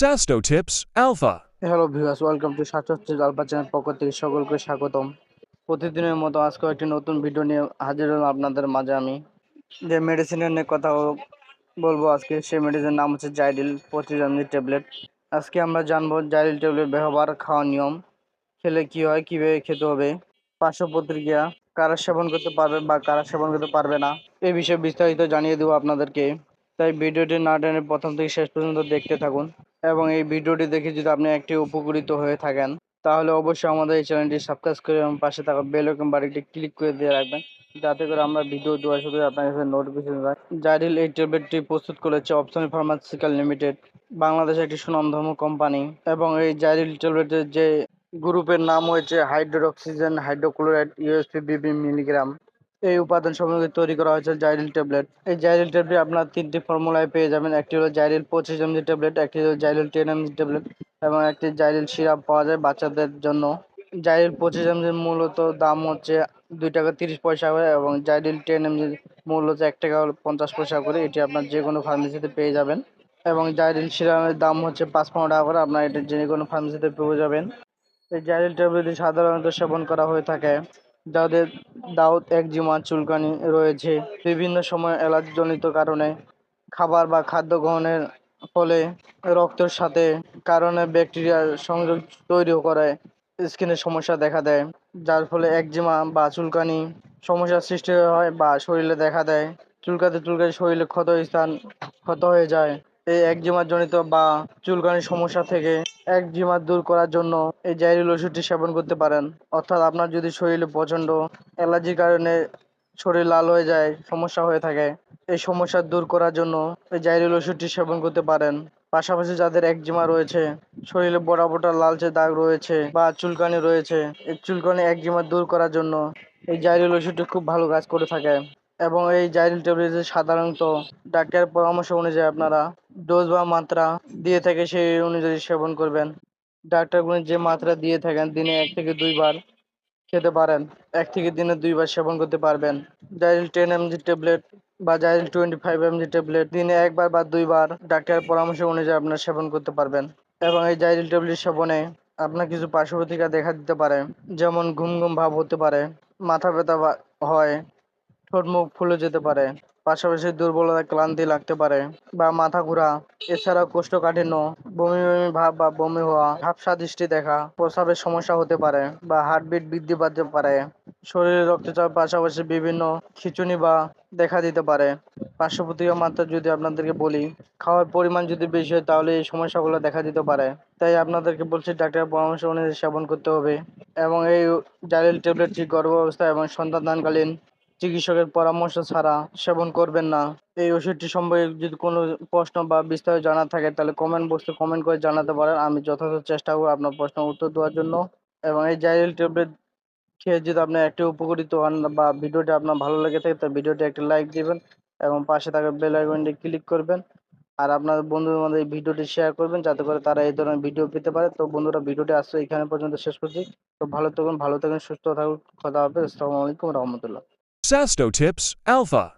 Sasto Tips Alpha. Hello viewers welcome to সাতষট্টি alpha channel পক্ষ থেকে সকলকে স্বাগতম। প্রতিদিনের মতো আজকে একটি নতুন ভিডিও নিয়ে হাজির হলাম আপনাদের মাঝে আমি। যে মেডিসিনের নিয়ে কথা বলব আজকে, সেই মেডিসিনের নাম হচ্ছে জাইডিল পঁচিশ এমজি ট্যাবলেট আজকে আমরা জানব জাইডিল ট্যাবলেট ব্যবহার খাওয়ার নিয়ম। খেলে কি হয়, কীভাবে খেতে হবে, পার্শ্ব প্রতিক্রিয়া, কারা সেবন করতে পারবে বা কারা সেবন করতে পারবে না এই বিষয়ে বিস্তারিত জানিয়ে দেবো আপনাদেরকে। তাই ভিডিওটি না টেনে প্রথম থেকে শেষ পর্যন্ত দেখতে থাকুন এবং এই ভিডিওটি দেখে যদি আপনি একটি উপকৃত হয়ে থাকেন, তাহলে অবশ্যই আমাদের এই চ্যানেলটি সাবস্ক্রাইব করে এবং পাশে থাকা বেল আইকন বাটনটি ক্লিক করে দিয়ে রাখবেন। যাতে করে আমরা ভিডিও দেওয়ার সাথে আপনার কাছে নোটিফিকেশন যায় জাইডিল এই ট্যাবলেটটি প্রস্তুত করেছে অপশন ফার্মাসিক্যাল লিমিটেড, বাংলাদেশের একটি সুনামধর্ম কোম্পানি এবং এই জাইডিল ট্যাবলেটের যে গ্রুপের নাম হয়েছে হাইড্রোক্সিজেন হাইড্রোক্লোরাইড ইউএসপি বিবি মিলিগ্রাম। এই উপাদান সমূহে তৈরি করা হয়েছে জাইরিল ট্যাবলেট। এই জাইরিল ট্যাবলেট আপনার তিনটি ফর্মুলায় পেয়ে যাবেন। একটি হলো জাইরিল পঁচিশ এমজি ট্যাবলেট, একটি হলো জাইরিল টেন এমজি ট্যাবলেট এবং একটি জাইরিল সিরাপ পাওয়া যায় বাচ্চাদের জন্য। জাইরিল পঁচিশ এমজি মূলত দাম হচ্ছে দুই টাকা তিরিশ পয়সা করে এবং জাইরিল টেন এমজি মূল্য হচ্ছে এক টাকা পঞ্চাশ পয়সা করে। এটি আপনার যে কোনো ফার্মেসিতে পেয়ে যাবেন এবং জাইরিল সিরাপের দাম হচ্ছে পাঁচ পনেরো টাকা করে। আপনার এটা যে কোনো ফার্মেসিতে পেয়ে যাবেন। এই জাইরিল ট্যাবলেটটি সাধারণত সেবন করা হয়ে থাকে। যাদের দাউদ একজিমা চুলকানি রয়েছে। বিভিন্ন সময় অ্যালার্জিজনিত কারণে খাবার বা খাদ্য গ্রহণের ফলে রক্তের সাথে কারণে ব্যাকটেরিয়া সংযোগ তৈরি করে, স্কিনের সমস্যা দেখা দেয়। যার ফলে একজিমা বা চুলকানি সমস্যার সৃষ্টি হয় বা শরীরে দেখা দেয়। চুলকাতে চুলকাতে শরীরে ক্ষত স্থান ক্ষত হয়ে যায়। এই একজিমা জনিত বা চুলকানির সমস্যা থেকে একজিমা দূর করার জন্য এই জাইরিল ওষুধটি সেবন করতে পারেন। অর্থাৎ আপনার যদি শরীরে প্রচণ্ড অ্যালার্জির কারণে শরীর লাল হয়ে যায়, সমস্যা হয়ে থাকে, এই সমস্যা দূর করার জন্য এই জাইরিল ওষুধটি সেবন করতে পারেন। পাশাপাশি যাদের একজিমা রয়েছে, শরীরে বড়া বড়া লালচে দাগ রয়েছে বা চুলকানি রয়েছে, এই চুলকানি একজিমা দূর করার জন্য এই জাইরিল ওষুধটি খুব ভালো কাজ করে থাকে। এবং এই জাইরিল ট্যাবলেট সাধারণত ডাক্তারের পরামর্শ অনুযায়ী আপনারা ডোজ বা মাত্রা দিয়ে থাকে সেই অনুযায়ী সেবন করবেন। ডাক্তারগুলি যে মাত্রা দিয়ে থাকেন, দিনে এক থেকে দুইবার খেতে পারেন। এক থেকে দিনে দুইবার সেবন করতে পারবেন। জাইল টেন এমজি ট্যাবলেট বা জাইল টোয়েন্টি ফাইভ এমজি ট্যাবলেট দিনে একবার বা দুইবার ডাক্তারের পরামর্শ অনুযায়ী আপনারা সেবন করতে পারবেন। এবং এই জাইরিল ট্যাবলেট সেবনে আপনার কিছু পার্শ্ব প্রতিক্রিয়া দেখা দিতে পারে, যেমন ঘুম ঘুম ভাব হতে পারে, মাথা ব্যথা হয় ঠোঁট মুখ ফুলে যেতে পারে। পাশাপাশি দুর্বলতা, ক্লান্তি লাগতে পারে বা মাথা ঘোরা। এছাড়াও কোষ্ঠকাঠিন্য, বমি বমি ভাব বা বমি হওয়া, ঝাপসা দৃষ্টি দেখা, প্রস্রাবের সমস্যা হতে পারে বা হার্টবিট বৃদ্ধি পাতে পারে। শরীরে রক্তচাপ পাশাপাশি বিভিন্ন খিঁচুনি বা দেখা দিতে পারে। পার্শ্ব প্রতিক্রিয়া মাত্রা যদি আপনাদেরকে বলি, খাওয়ার পরিমাণ যদি বেশি হয় তাহলে এই সমস্যাগুলো দেখা দিতে পারে। তাই আপনাদেরকে বলছি, ডাক্তারের পরামর্শ অনুযায়ী সেবন করতে হবে এবং এই জাইরিল ট্যাবলেটটি গর্ভাবস্থা এবং সন্তানদানকালীন চিকিৎসকের পরামর্শ ছাড়া সেবন করবেন না। এই ওষুধটি সম্পর্কে যদি কোনো প্রশ্ন বা বিস্তারিত জানা থাকে, তাহলে কমেন্ট বক্সে কমেন্ট করে জানাতে পারেন। আমি যথাযথ চেষ্টা করব আপনার প্রশ্নের উত্তর দেওয়ার জন্য। এবং এই জাইরিল ট্যাবলেট খেয়ে যদি আপনি একটি উপকৃত হন বা ভিডিওটি আপনার ভালো লেগে থাকে তো ভিডিওটি একটি লাইক দিবেন এবং পাশে থাকা বেল আইকনটি ক্লিক করবেন। আর আপনার বন্ধুদের মধ্যে এই ভিডিওটি শেয়ার করবেন, যাতে করে তারা এই ধরনের ভিডিও পেতে পারে। তো বন্ধুরা, ভিডিওটি আসছে এখানে পর্যন্ত শেষ করছি। তো ভালো থাকুন ভালো থাকুন, সুস্থ থাকুন। কথা হবে আসসালামু আলাইকুম, রহমতুল্লাহ। Sasto Tips Alpha.